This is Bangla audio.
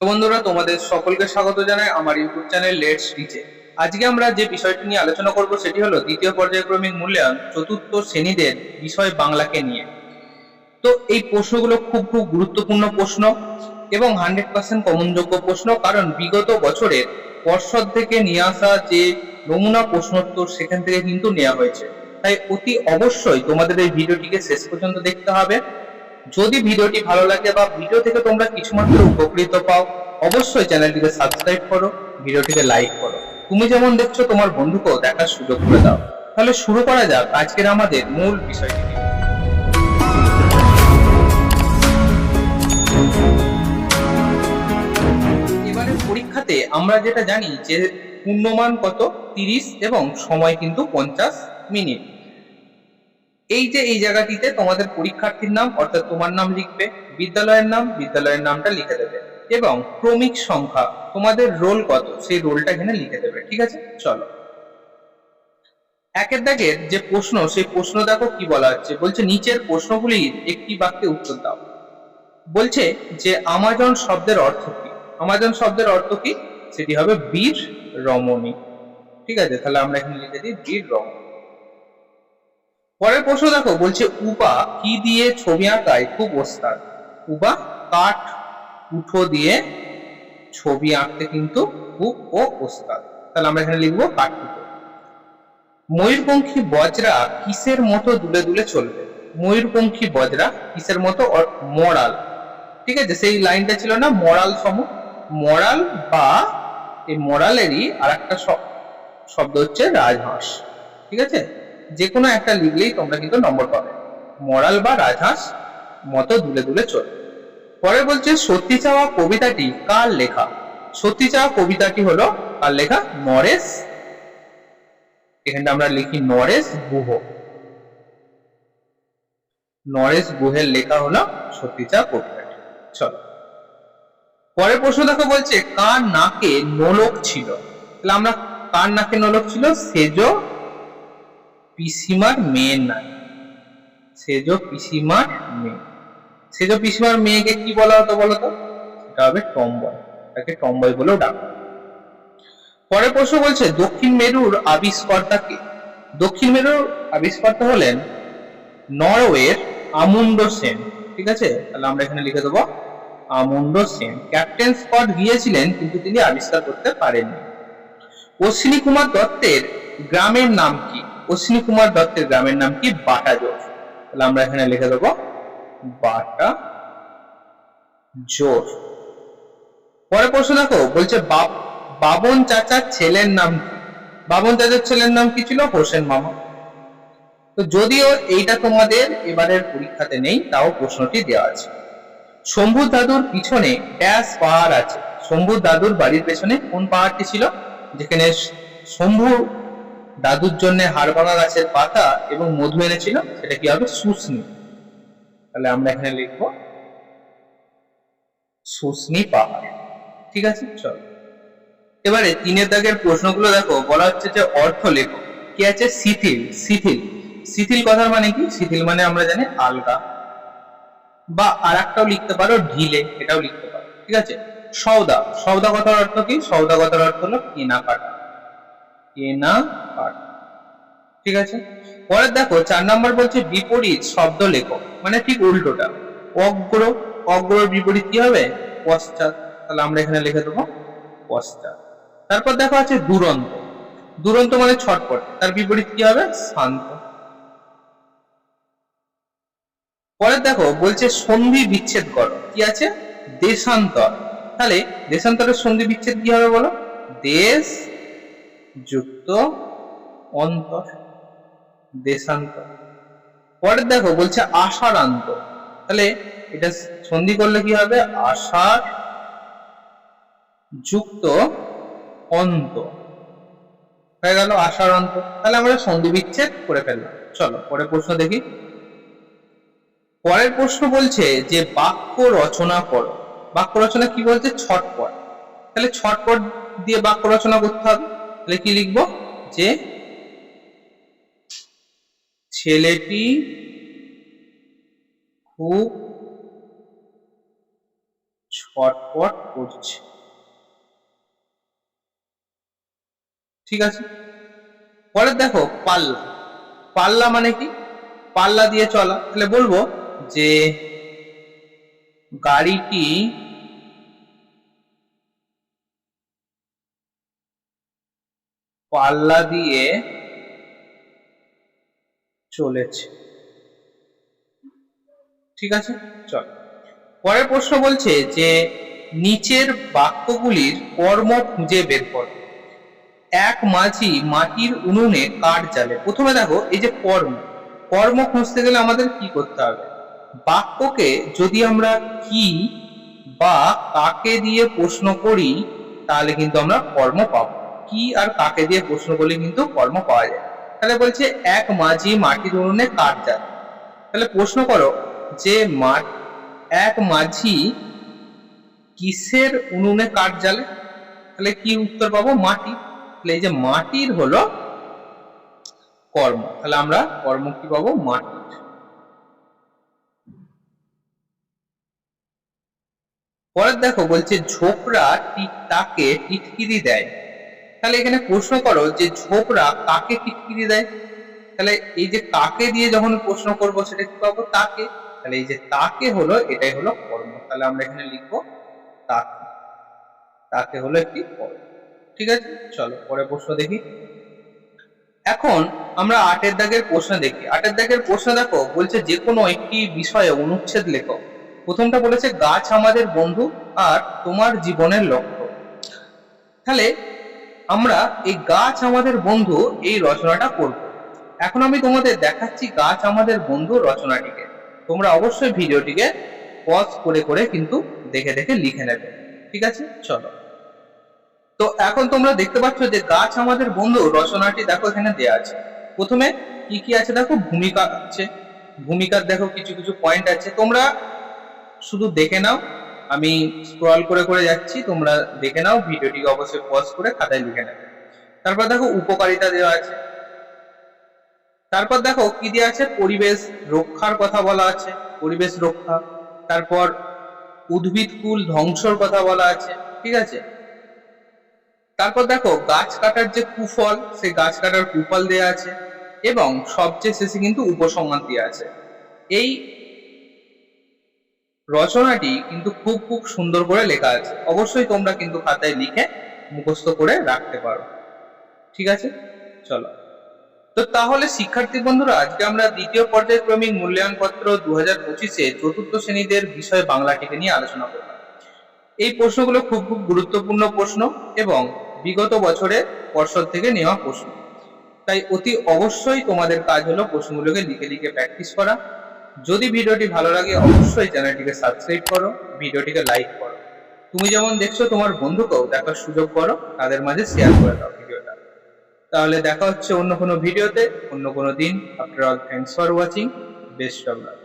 বন্ধুরা, তোমাদের সকলকে স্বাগত জানাই আমার ইউটিউব চ্যানেল লেটস রিচে আজকে আমরা যে বিষয়টি নিয়ে আলোচনা করব সেটি হলো দ্বিতীয় পর্যায়ক্রমিক মূল্যায়ন চতুর্থ শ্রেণীদের বিষয় বাংলাকে নিয়ে। তো এই প্রশ্নগুলো খুব খুব গুরুত্বপূর্ণ প্রশ্ন এবং হান্ড্রেড পার্সেন্ট কমনযোগ্য প্রশ্ন, কারণ বিগত বছরের পর্ষদ থেকে নিয়ে আসা যে নমুনা প্রশ্নোত্তর সেখান থেকে কিন্তু নেওয়া হয়েছে। তাই অতি অবশ্যই তোমাদের এই ভিডিওটিকে শেষ পর্যন্ত দেখতে হবে। যদি ভিডিওটি ভালো লাগে বা ভিডিও থেকে তোমরা কিছুমাত্র উপকৃত পাও, অবশ্যই চ্যানেলটিকে সাবস্ক্রাইব করো, ভিডিওটিকে লাইক করো। তুমি যেমন দেখছ, তোমার বন্ধুকেও দেখার সুযোগ করে দাও। তাহলে শুরু করা যাক আজকের আমাদের মূল বিষয়টি। নিয়ে। এবারের পরীক্ষাতে আমরা যেটা জানি যে পূর্ণমান কত? তিরিশ এবং সময় কিন্তু পঞ্চাশ মিনিট। এই যে, এই জায়গাটিতে তোমাদের পরীক্ষার্থীর নাম, অর্থাৎ তোমার নাম লিখবে, বিদ্যালয়ের নাম, বিদ্যালয়ের নামটা লিখে দেবে। এবং ক্রমিক সংখ্যা, তোমাদের রোল কত, সেই রোলটা এখানে লিখে দেবে, ঠিক আছে? চলো। একের দাগের যে প্রশ্ন, সেই প্রশ্ন দেখো কি বলা হচ্ছে। বলছে, নিচের প্রশ্নগুলির একটি বাক্যে উত্তর দাও। বলছে যে, আমাজন শব্দের অর্থ কি? আমাজন শব্দের অর্থ কি? সেটি হবে বীর রমণী ঠিক আছে? তাহলে আমরা এখানে লিখে দিই বীর রমণী পরের প্রশ্ন দেখো, বলছে উপা কি দিয়ে ছবি আঁকায়? খুব ওস্তাদ। উপা কাঠ, উঠো দিয়ে ছবি আঁকতে কিন্তু খুব ও ওস্তাদ। তাহলে আমরা এখানে লিখব কাঠ, উঠো। ময়ূরপঙ্খী বজরা কিসের মতো দুলে দুলে চলবে? ময়ূরপঙ্খী বজরা কিসের মতো মরাল ঠিক আছে, সেই লাইনটা ছিল না মরাল সম মরাল বা এই মরালেরই আর একটা শব্দ হচ্ছে রাজহাঁস। ঠিক আছে? যে কোনো একটা লিখলেই তোমরা কিন্তু নম্বর পাবে। মরাল বা রাজহাঁস, মতো দুলে দুলে চলবে পরে বলছে, সত্যি চাওয়া কবিতাটি কার লেখা? সত্যি চাওয়া কবিতাটি হলো কার লেখা? নরেশ। এখানটা আমরা লিখি নরেশ গুহ। নরেশ গুহের লেখা হলো সত্যি চাওয়া কবিতাটি। চলো। পরের প্রশ্ন দেখো বলছে, কার নাকে নোলক ছিল? তাহলে আমরা কার নাকে নোলক ছিল? সেজ পিসিমার মেয়ের নাম। সেজ পিসিমার মেয়ে। সেজ পিসিমার মেয়েকে কি বলা হতো বলতো? সেটা হবে টম্বয় তাকে টম্বয় বলেও ডাক। পরের প্রশ্ন বলছে, দক্ষিণ মেরুর আবিষ্কর্তা কে? দক্ষিণ মেরুর আবিষ্কর্তা হলেন নরওয়ের আমুন্ড সেন। ঠিক আছে? তাহলে আমরা এখানে লিখে দেবো, আমুন্ড সেন। ক্যাপ্টেন স্কট গিয়েছিলেন, কিন্তু তিনি আবিষ্কার করতে পারেননি। অশ্বিনী কুমার দত্তের গ্রামের নাম কি? অশ্বিনী কুমার দত্তের গ্রামের নাম কি? বাটাজোর তাহলে আমরা এখানে লিখে দেবো বাটা জোর পরে প্রশ্ন দেখো, বলছে বাবন চাচার ছেলের নাম বাবন চাচার ছেলের নাম কি ছিল? হোসেন মামা। তো যদিও এইটা তোমাদের এবারের পরীক্ষাতে নেই, তাও প্রশ্নটি দেওয়া আছে। শম্ভু দাদুর পিছনে ড্যাশ পাহাড় আছে। শম্ভু দাদুর বাড়ির পেছনে কোন পাহাড়টি ছিল? যেখানে শম্ভু দাদুর জন্য হাড়ভাঙা গাছের পাতা এবং মধু এনেছিল, সেটা কি হবে? শুষ্নি তাহলে আমরা এখানে লিখব শুষ্নি পাহাড়। ঠিক আছে? চলো। এবারে তিনের দাগের প্রশ্নগুলো দেখো, বলা হচ্ছে যে অর্থ লেখো কি আছে? শিথিল শিথিল। শিথিল কথার মানে কি? শিথিল মানে আমরা জানি আলগা। বা আর একটাও লিখতে পারো, ঢিলে এটাও লিখতে পারো। ঠিক আছে? সৌদা সৌদা কথার অর্থ কি? সৌদা কথার অর্থ হলো কেনা কেনা কাটা ঠিক আছে? পরে দেখো, চার নম্বর বলছে বিপরীত শব্দ লেখো মানে ঠিক উল্টোটা। অগ্র, অগ্রর বিপরীত কি হবে? পশ্চাৎ। তাহলে আমরা এখানে লিখে দেবো পশ্চাৎ। তারপর দেখো আছে দুরন্ত। দুরন্ত মানে ছটপট। তার বিপরীত কি হবে? শান্ত। পরে দেখো, বলছে সন্ধি বিচ্ছেদ করো। কি আছে? দেশান্তর। তাহলে দেশান্তরের সন্ধি বিচ্ছেদ কি হবে বলো? দেশ যুক্ত অন্তর, দেশান্তর। পরে দেখো বলছে আষাঢ়ান্ত তাহলে এটা সন্ধি করলে কি হবে? আশার যুক্ত অন্ত হয়ে গেল আষাঢ় অন্ত তাহলে আমরা সন্ধি বিচ্ছেদ করে ফেললাম। চলো, পরের প্রশ্ন দেখি। পরের প্রশ্ন বলছে যে বাক্য রচনা করো। বাক্য রচনা কি বলছে? ছটপট। তাহলে ছটপট দিয়ে বাক্য রচনা করতে হবে। তাহলে কি লিখব? যে ছেলেটি খুব ছটপট করছে। ঠিক আছে? পরে দেখো, পাল্লা। পাল্লা মানে কি? পাল্লা দিয়ে চলা। তাহলে বলব যে গাড়িটি পাল্লা দিয়ে চলেছে। ঠিক আছে? চল। পরের প্রশ্ন বলছে যে, নিচের বাক্যগুলির কর্ম খুঁজে বের কর। এক মাঝি মাটির উনুনে কাঠ জ্বালে। প্রথমে দেখো, এই যে কর্ম। কর্ম খুঁজতে গেলে আমাদের কি করতে হবে? বাক্যকে যদি আমরা কি বা কাকে দিয়ে প্রশ্ন করি, তাহলে কিন্তু আমরা কর্ম পাবো। কি আর কাকে দিয়ে প্রশ্ন করলে কিন্তু কর্ম পাওয়া যায়? তাহলে বলছে, এক মাঝি মাটির উনুনে কাঠ জ্বালে তাহলে প্রশ্ন করো, যে মাঠ এক মাঝি কিসের উনুনে কাঠ জ্বালে? তাহলে কি উত্তর পাবো? মাটি। তাহলে এই যে মাটির হলো কর্ম। তাহলে আমরা কর্ম কি পাবো? মাটি। পরে দেখো, বলছে ঝোপড়া তাকে টিটকিরি দেয়। তাহলে এখানে প্রশ্ন করো যে ঝোপড়া কাকে টিটকিরি দেয়? তাহলে এই যে কাকে দিয়ে যখন প্রশ্ন করব সেটা কি পাবো? তাকে। তাহলে এই যে তাকে হলো, এটাই হলো কর্ম। তাহলে আমরা এখানে লিখব তাকে। তাকে হলো একটি কর্ম। ঠিক আছে? চলো পরে প্রশ্ন দেখি। এখন আমরা আটের দাগের প্রশ্ন দেখি। আটের দাগের প্রশ্ন দেখো, বলছে যে কোনো একটি বিষয়ে অনুচ্ছেদ লেখো। প্রথমটা বলেছে, গাছ আমাদের বন্ধু আর তোমার জীবনের লক্ষ্য। তাহলে আমরা এই গাছ আমাদের বন্ধু এই রচনাটা করব। এখন আমি তোমাদের দেখাচ্ছি গাছ আমাদের বন্ধু রচনাটিকে। তোমরা অবশ্যই ভিডিওটিকে পজ করে করে কিন্তু দেখে দেখে লিখে নেবে। ঠিক আছে? চলো। তো এখন তোমরা দেখতে পাচ্ছ যে গাছ আমাদের বন্ধু রচনাটি দেখো এখানে দেয়া আছে। প্রথমে কি কি আছে দেখো? ভূমিকা আছে। ভূমিকার দেখো কিছু কিছু পয়েন্ট আছে। তোমরা শুধু দেখে নাও। আমি স্ক্রল করে করে যাচ্ছি, তোমরা দেখে নাও, ভিডিওটিকে অবশ্যই পজ করে খাতায় লিখে নেবে তারপর দেখো উপকারিতা দেওয়া আছে। তারপর দেখো কি দেওয়া আছে? পরিবেশ রক্ষার কথা বলা আছে, পরিবেশ রক্ষা। তারপর উদ্ভিদ কুল ধ্বংসর কথা বলা আছে, ঠিক আছে? তারপর দেখো গাছ কাটার যে কুফল, সেই গাছ কাটার কুফল দেওয়া আছে, এবং সবচেয়ে শেষে কিন্তু উপসংহার দেওয়া আছে। এই রচনাটি কিন্তু খুব খুব সুন্দর করে লেখা আছে। অবশ্যই তোমরা কিন্তু খাতায় লিখে মুখস্থ করে রাখতে পারো। ঠিক আছে? চলো। তো তাহলে শিক্ষার্থী বন্ধুরা, আজকে আমরা দ্বিতীয় পর্যায়ক্রমিক মূল্যায়ন পত্র দু হাজার পঁচিশে চতুর্থ শ্রেণীদের বিষয় বাংলাটিকে নিয়ে আলোচনা করলাম। এই প্রশ্নগুলো খুব খুব গুরুত্বপূর্ণ প্রশ্ন এবং বিগত বছরে পর্ষদ থেকে নেওয়া প্রশ্ন। তাই অতি অবশ্যই তোমাদের কাজ হলো প্রশ্নগুলোকে লিখে লিখে প্র্যাকটিস করা। যদি ভিডিওটি ভালো লাগে, অবশ্যই চ্যানেলটিকে সাবস্ক্রাইব করো, ভিডিওটিকে লাইক করো। তুমি যেমন দেখছ, তোমার বন্ধুকেও দেখার সুযোগ করো, তাদের মাঝে শেয়ার করে দাও ভিডিওটা। তাহলে দেখা হচ্ছে অন্য কোনো ভিডিওতে, অন্য কোনো দিন। After all thanks for watching best of luck